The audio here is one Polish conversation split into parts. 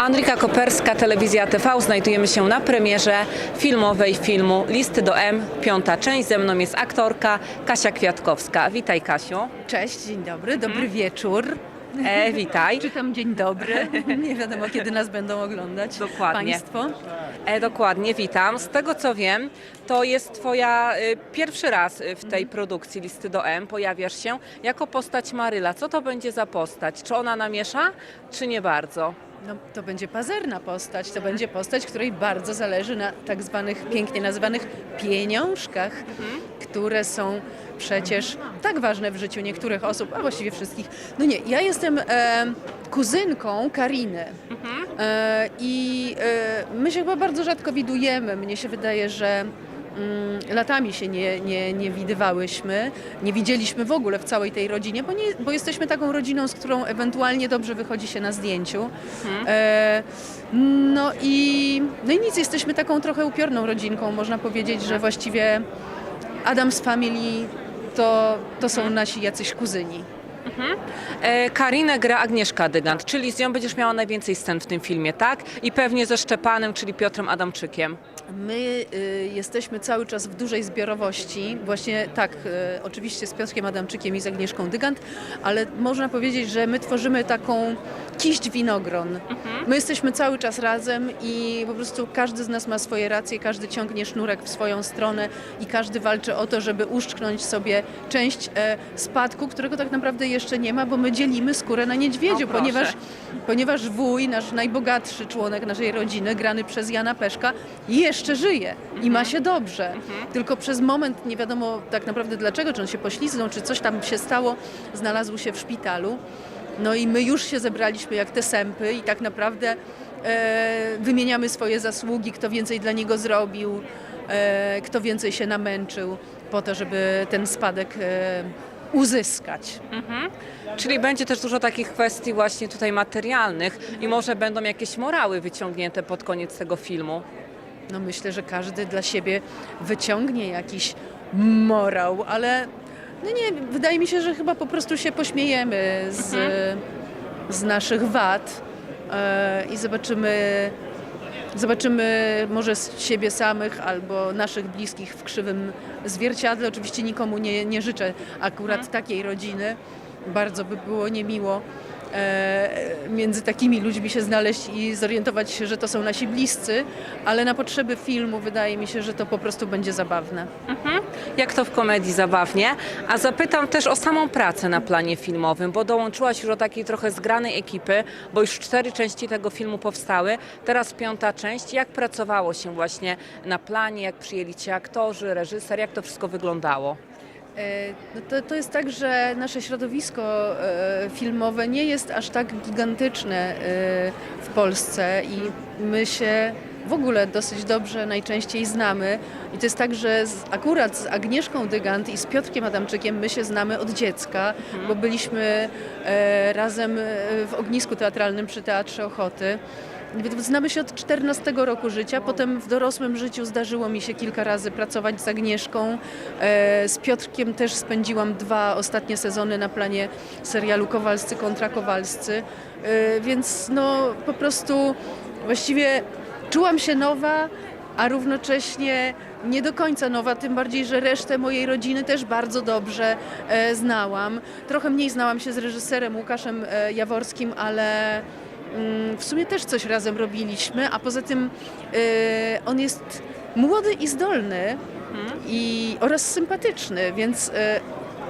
Andrika Koperska, Telewizja TV. Znajdujemy się na premierze filmowej filmu Listy do M, piąta część. Ze mną jest aktorka Kasia Kwiatkowska. Witaj Kasiu. Cześć, dzień dobry, dobry wieczór. E, witaj. Czytam dzień dobry. Nie wiadomo, kiedy nas będą oglądać Dokładnie. Państwo. E, dokładnie, witam. Z tego co wiem, to jest Twoja y, pierwszy raz y, w tej produkcji Listy do M. Pojawiasz się jako postać Maryla. Co to będzie za postać? Czy ona namiesza, czy nie bardzo? No, to będzie pazerna postać, to będzie postać, której bardzo zależy na tak zwanych, pięknie nazywanych pieniążkach, które są przecież tak ważne w życiu niektórych osób, a właściwie wszystkich. No nie, ja jestem e, kuzynką Kariny e, i e, my się chyba bardzo rzadko widujemy. Mnie się wydaje, że mm, latami się nie, nie, nie widywałyśmy, nie widzieliśmy w ogóle w całej tej rodzinie, bo, nie, bo jesteśmy taką rodziną, z którą ewentualnie dobrze wychodzi się na zdjęciu. E, no, i, no i nic, jesteśmy taką trochę upiorną rodzinką. Można powiedzieć, że właściwie Adams Family to, to są nasi jacyś kuzyni. E, Karinę gra Agnieszka Dygant, czyli z nią będziesz miała najwięcej scen w tym filmie, tak? I pewnie ze Szczepanem, czyli Piotrem Adamczykiem. My y, jesteśmy cały czas w dużej zbiorowości. Właśnie tak, y, oczywiście z Piotrkiem Adamczykiem i z Agnieszką Dygant, ale można powiedzieć, że my tworzymy taką kiść winogron. My jesteśmy cały czas razem i po prostu każdy z nas ma swoje racje, każdy ciągnie sznurek w swoją stronę i każdy walczy o to, żeby uszczknąć sobie część e, spadku, którego tak naprawdę jeszcze nie ma, bo my dzielimy skórę na niedźwiedziu, O, ponieważ ponieważ wuj, nasz najbogatszy członek naszej rodziny, grany przez Jana Peszka, jeszcze żyje i ma się dobrze. Tylko przez moment, nie wiadomo tak naprawdę dlaczego, czy on się poślizgnął, czy coś tam się stało, znalazł się w szpitalu. No i my już się zebraliśmy jak te sępy i tak naprawdę e, wymieniamy swoje zasługi, kto więcej dla niego zrobił, e, kto więcej się namęczył po to, żeby ten spadek e, uzyskać. Czyli będzie też dużo takich kwestii właśnie tutaj materialnych i może będą jakieś morały wyciągnięte pod koniec tego filmu. No myślę, że każdy dla siebie wyciągnie jakiś morał, ale no nie, wydaje mi się, że chyba po prostu się pośmiejemy z, z naszych wad e, i zobaczymy, zobaczymy może z siebie samych albo naszych bliskich w krzywym zwierciadle. Oczywiście nikomu nie, nie życzę akurat takiej rodziny. Bardzo by było niemiło między takimi ludźmi się znaleźć i zorientować się, że to są nasi bliscy, ale na potrzeby filmu wydaje mi się, że to po prostu będzie zabawne. Jak to w komedii zabawnie. A zapytam też o samą pracę na planie filmowym, bo dołączyłaś już do takiej trochę zgranej ekipy, bo już cztery części tego filmu powstały, teraz piąta część. Jak pracowało się właśnie na planie, jak przyjęli cię aktorzy, reżyser, jak to wszystko wyglądało? E, No to, to jest tak, że nasze środowisko e, filmowe nie jest aż tak gigantyczne e, w Polsce i my się w ogóle dosyć dobrze najczęściej znamy. I to jest tak, że z, akurat z Agnieszką Dygant i z Piotrkiem Adamczykiem my się znamy od dziecka, bo byliśmy e, razem e, w ognisku teatralnym przy Teatrze Ochoty. Znamy się od 14 roku życia, potem w dorosłym życiu zdarzyło mi się kilka razy pracować z Agnieszką. E, Z Piotrkiem też spędziłam dwa ostatnie sezony na planie serialu Kowalscy kontra Kowalscy, E, więc no po prostu właściwie czułam się nowa, a równocześnie nie do końca nowa, tym bardziej, że resztę mojej rodziny też bardzo dobrze e, znałam. Trochę mniej znałam się z reżyserem Łukaszem e, Jaworskim, ale mm, w sumie też coś razem robiliśmy, a poza tym e, on jest młody i zdolny i, oraz sympatyczny, więc e,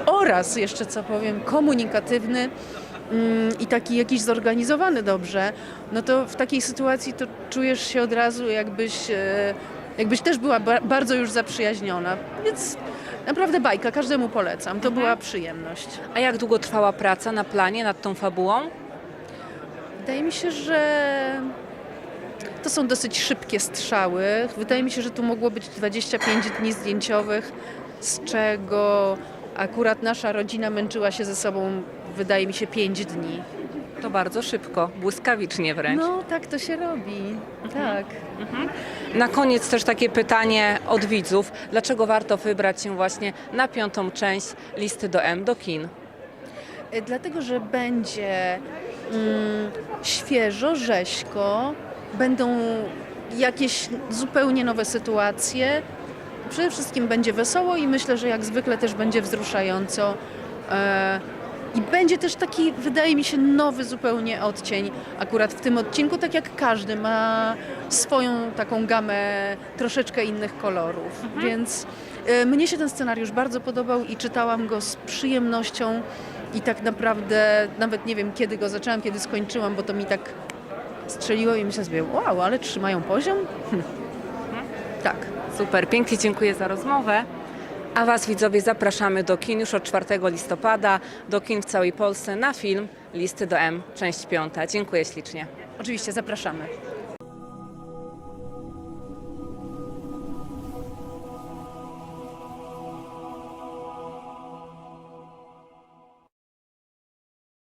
oraz jeszcze co powiem, komunikatywny i taki jakiś zorganizowany dobrze, no to w takiej sytuacji to czujesz się od razu jakbyś, e, jakbyś też była ba- bardzo już zaprzyjaźniona, więc naprawdę bajka, każdemu polecam, to była przyjemność. A jak długo trwała praca na planie nad tą fabułą? Wydaje mi się, że to są dosyć szybkie strzały. Wydaje mi się, że tu mogło być 25 dni zdjęciowych, z czego akurat nasza rodzina męczyła się ze sobą, wydaje mi się, 5 dni. To bardzo szybko, błyskawicznie wręcz. No, tak to się robi. Tak. Na koniec też takie pytanie od widzów. Dlaczego warto wybrać się właśnie na piątą część listy do M, do kin? Y, Dlatego, że będzie mm, świeżo, rzeźko, będą jakieś zupełnie nowe sytuacje. Przede wszystkim będzie wesoło i myślę, że jak zwykle też będzie wzruszająco. E, I będzie też taki, wydaje mi się, nowy zupełnie odcień. Akurat w tym odcinku, tak jak każdy, ma swoją taką gamę troszeczkę innych kolorów. Więc e, mnie się ten scenariusz bardzo podobał i czytałam go z przyjemnością. I tak naprawdę nawet nie wiem, kiedy go zaczęłam, kiedy skończyłam, bo to mi tak strzeliło i myślę sobie, wow, ale trzymają poziom? Hm. Tak. Super, pięknie dziękuję za rozmowę. A Was widzowie zapraszamy do kin już od 4 listopada, do kin w całej Polsce na film Listy do M, część piąta. Dziękuję ślicznie. Oczywiście zapraszamy.